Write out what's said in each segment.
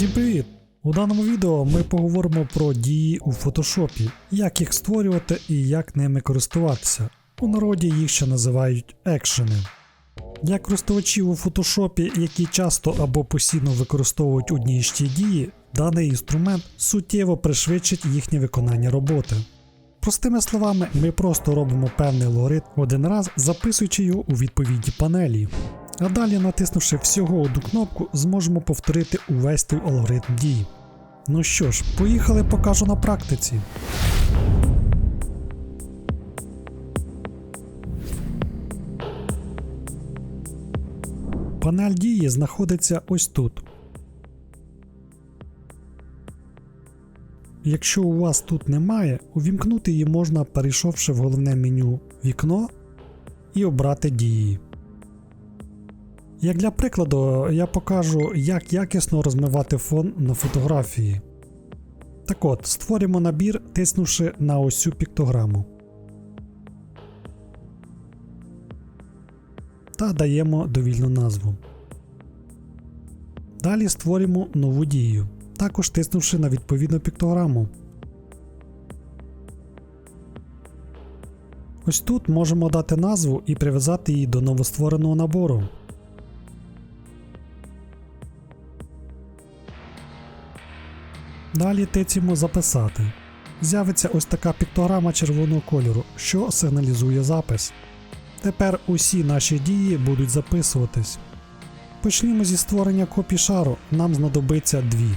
Всім привіт! У даному відео ми поговоримо про дії у фотошопі, як їх створювати і як ними користуватися. У народі їх ще називають екшени. Для користувачів у фотошопі, які часто або постійно використовують одні й ті дії, даний інструмент суттєво пришвидшить їхнє виконання роботи. Простими словами, ми просто робимо певний алгоритм один раз, записуючи його у відповідні панелі. А далі, натиснувши всього одну кнопку, зможемо повторити увесь той алгоритм дій. Ну що ж, поїхали покажу на практиці. Панель дії знаходиться ось тут. Якщо у вас тут немає, увімкнути її можна, перейшовши в головне меню Вікно і обрати дії. Як для прикладу, я покажу, як якісно розмивати фон на фотографії. Так от, створимо набір, тиснувши на цю піктограму. Та даємо довільну назву. Далі створимо нову дію, також тиснувши на відповідну піктограму. Ось тут можемо дати назву і прив'язати її до новоствореного набору. Далі тицємо записати. З'явиться ось така піктограма червоного кольору, що сигналізує запис. Тепер усі наші дії будуть записуватись. Почнімо зі створення копій шару, нам знадобиться дві.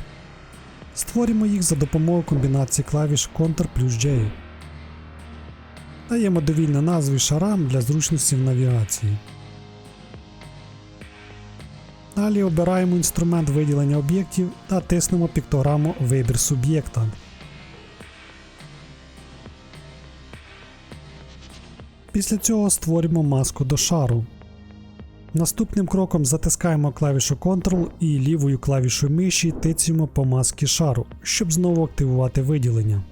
Створимо їх за допомогою комбінації клавіш Ctrl плюс J. Даємо довільні назви шарам для зручності в навігації. Далі обираємо інструмент виділення об'єктів та тиснемо піктограму Вибір суб'єкта. Після цього створимо маску до шару. Наступним кроком затискаємо клавішу Ctrl і лівою клавішою миші тицюємо по маскі шару, щоб знову активувати виділення.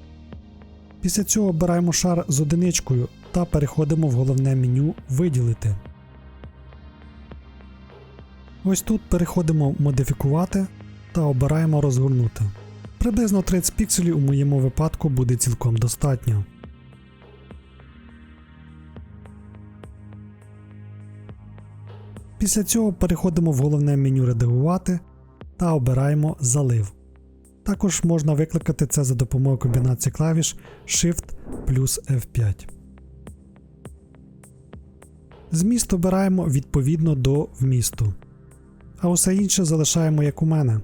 Після цього обираємо шар з одиничкою та переходимо в головне меню Виділити. Ось тут переходимо Модифікувати та обираємо розгорнути. Приблизно 30 пікселів у моєму випадку буде цілком достатньо. Після цього переходимо в головне меню Редагувати та обираємо Залив. Також можна викликати це за допомогою комбінації клавіш Shift плюс F5. Зміст обираємо відповідно до вмісту а усе інше залишаємо як у мене.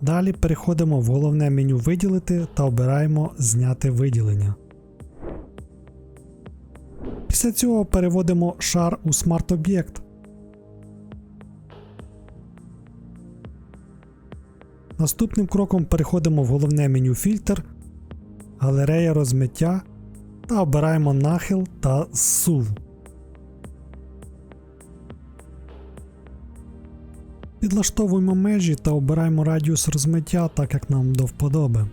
Далі переходимо в головне меню Виділити та обираємо Зняти виділення. Після цього переводимо шар у смарт-об'єкт. Наступним кроком переходимо в головне меню Фільтр, галерея розмиття та обираємо нахил та сув. Підлаштовуємо межі та обираємо радіус розмиття так як нам до вподоби.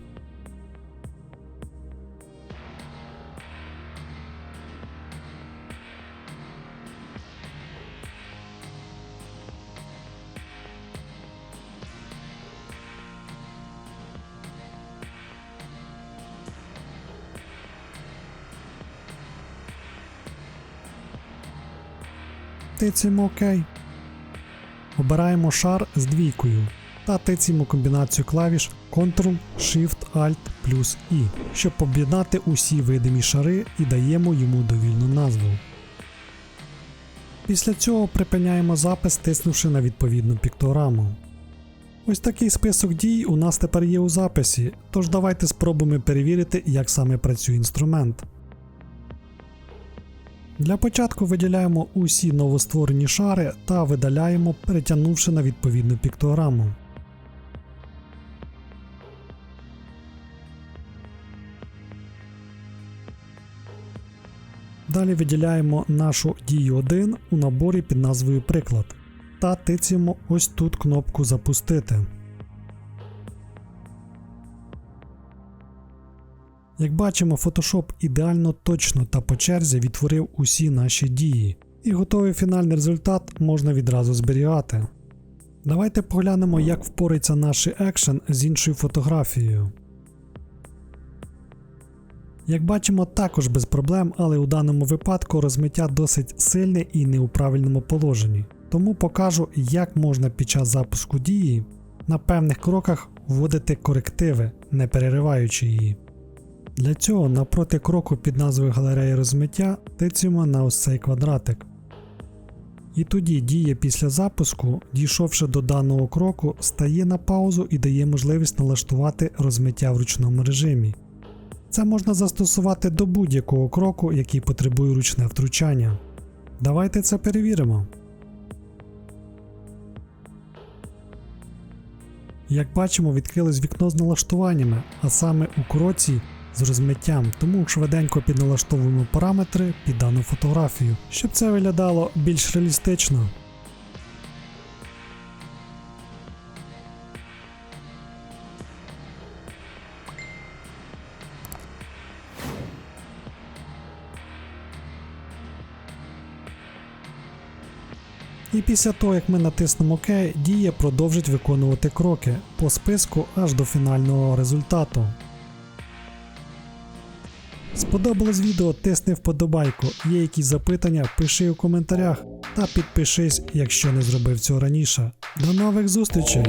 Тицяємо ОК. Обираємо шар з двійкою та тицяємо комбінацію клавіш Ctrl, Shift, Alt плюс I, щоб об'єднати усі видимі шари і даємо йому довільну назву. Після цього припиняємо запис, тиснувши на відповідну піктограму. Ось такий список дій у нас тепер є у записі, тож давайте спробуємо перевірити, як саме працює інструмент. Для початку виділяємо усі новостворені шари та видаляємо, перетягнувши на відповідну піктограму. Далі виділяємо нашу дію 1 у наборі під назвою Приклад та тицяємо ось тут кнопку Запустити. Як бачимо, Photoshop ідеально точно та по черзі відтворив усі наші дії. І готовий фінальний результат можна відразу зберігати. Давайте поглянемо, як впорається наш екшен з іншою фотографією. Як бачимо, також без проблем, але у даному випадку розмиття досить сильне і не у правильному положенні. Тому покажу, як можна під час запуску дії на певних кроках вводити корективи, не перериваючи її. Для цього напроти кроку під назвою галереї розмиття тицюємо на ось цей квадратик. І тоді дія після запуску, дійшовши до даного кроку, стає на паузу і дає можливість налаштувати розмиття в ручному режимі. Це можна застосувати до будь-якого кроку, який потребує ручне втручання. Давайте це перевіримо. Як бачимо, відкрилось вікно з налаштуваннями, а саме у кроці з розмиттям, тому швиденько підналаштовуємо параметри під дану фотографію, щоб це виглядало більш реалістично. І після того, як ми натиснемо ОК, дія продовжить виконувати кроки по списку аж до фінального результату. Сподобалось відео, тисни вподобайку. Є якісь запитання, пиши у коментарях та підпишись, якщо не зробив цього раніше. До нових зустрічей!